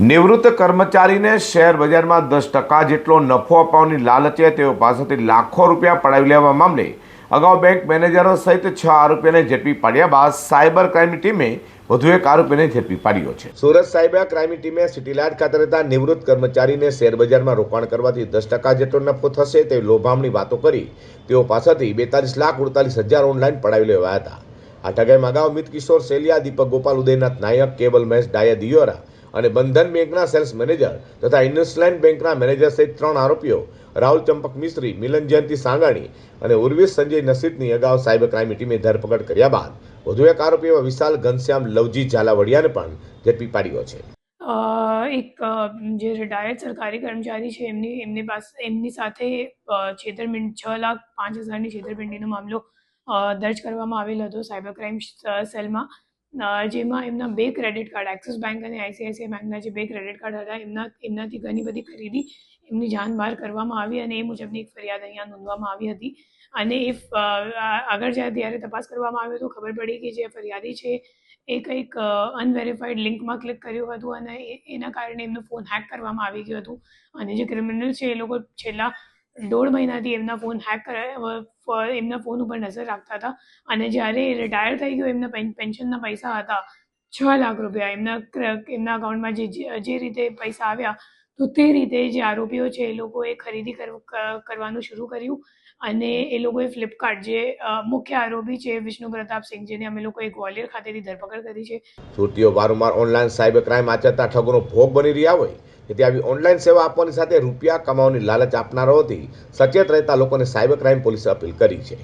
નિવૃત્ત કર્મચારીને શેર બજારમાં દસ ટકા જેટલો નફો અપાવવાની લાલચે તેઓ પાસેથી લાખો રૂપિયા પડાવી લેવા મામલે અગાઉ બેંક મેનેજરો સહિત છ આરોપીને ઝડપી પાડ્યા બાદ સાયબર ક્રાઇમની ટીમે વધુ એક આરોપીને ઝડપી પાડ્યો છે. સુરત સાયબર ક્રાઇમની ટીમે સિટીલાઇટ ખાતે રહેતા નિવૃત્ત કર્મચારીને શેર બજારમાં રોકાણ કરવાથી દસ ટકા જેટલો નફો થશે તે લોભામણી વાતો કરી તેઓ પાસેથી બેતાલીસ લાખ ઉડતાલીસ હજાર ઓનલાઈન પડાવી લેવાયા હતા. આ ઠગાઈમાં અગાઉ મિત કિશોર સેલિયા, દીપક ગોપાલ, ઉદયનાથ નાયક, કેબલ મહેશ, ડાયા દિયોરા અને બંધન બેંકના સેલ્સ મેનેજર તથા ઇન્ડસલેન્ડ બેંકના મેનેજર સહિત ત્રણ આરોપીઓ, રાહુલ ચંપક મિસ્ત્રી, મિલન જયંતિ સાંગાણી અને ઉર્વિશ સંજય નસીતની અગાઉ સાયબર ક્રાઇમની ટીમે ધરપકડ કર્યા બાદ વધુ એક આરોપી એવા વિશાલ ઘનશ્યામ લવજી ઝાલાવડિયાને પણ ઝડપી પાડ્યો છે. એક જે રિટાયર્ડ સરકારી કર્મચારી છે, એમની એમની પાસે, એમની સાથે છેતરપિંડ, છ લાખ પાંચ હજારની છેતરપિંડીનો મામલો દર્જ કરવામાં આવેલો હતો સાયબર ક્રાઇમ સેલમાં. જેમાં એમના બે ક્રેડિટ કાર્ડ એક્સિસ બેંક અને આઈસીઆઈસીઆઈ બેંકના જે બે ક્રેડિટ કાર્ડ હતા, એમના, એમનાથી ઘણી બધી ખરીદી એમની જાન બહાર કરવામાં આવી અને એ મુજબની એક ફરિયાદ અહીંયા નોંધવામાં આવી હતી. અને એ આગળ જ્યારે ત્યારે તપાસ કરવામાં આવ્યો તો ખબર પડી કે જે ફરિયાદી છે, એ કંઈક અનવેરીફાઈડ લિંકમાં ક્લિક કર્યું હતું અને એના કારણે એમનો ફોન હેક કરવામાં આવી ગયો હતું. અને જે ક્રિમિનલ છે, એ લોકો છેલ્લા દોઢ મહિનાથી એમના ફોન હેક કરે એમના ફોન ઉપર નજર રાખતા હતા. અને જ્યારે એ રિટાયર થઈ ગયો એમના પેન્શનના પૈસા હતા છ લાખ રૂપિયા. એમના એમના અકાઉન્ટમાં જે જે- જે રીતે પૈસા આવ્યા તો તે રીતે જે આરોપીઓ છે એ લોકોએ ખરીદી કર- કરવાનું શરૂ કર્યું. અને એ લોકોએ ફ્લિપકાર્ટ જે મુખ્ય આરોપી છે વિષ્ણુ પ્રતાપ સિંહ જેને અમે લોકોએ ગ્વાલિયર ખાતેથી ધરપકડ કરી છે. સુરતીઓ વારંવાર ઓનલાઈન સાયબર ક્રાઇમ આચરતા ઠગોનો ભોગ બની રહ્યા હોય. તેથી આવી ઓનલાઈન સેવા આપવાની સાથે રૂપિયા કમાવાની લાલચ આપનારાઓથી સચેત રહેતા લોકોને સાયબર ક્રાઇમ પોલીસે અપીલ કરી છે.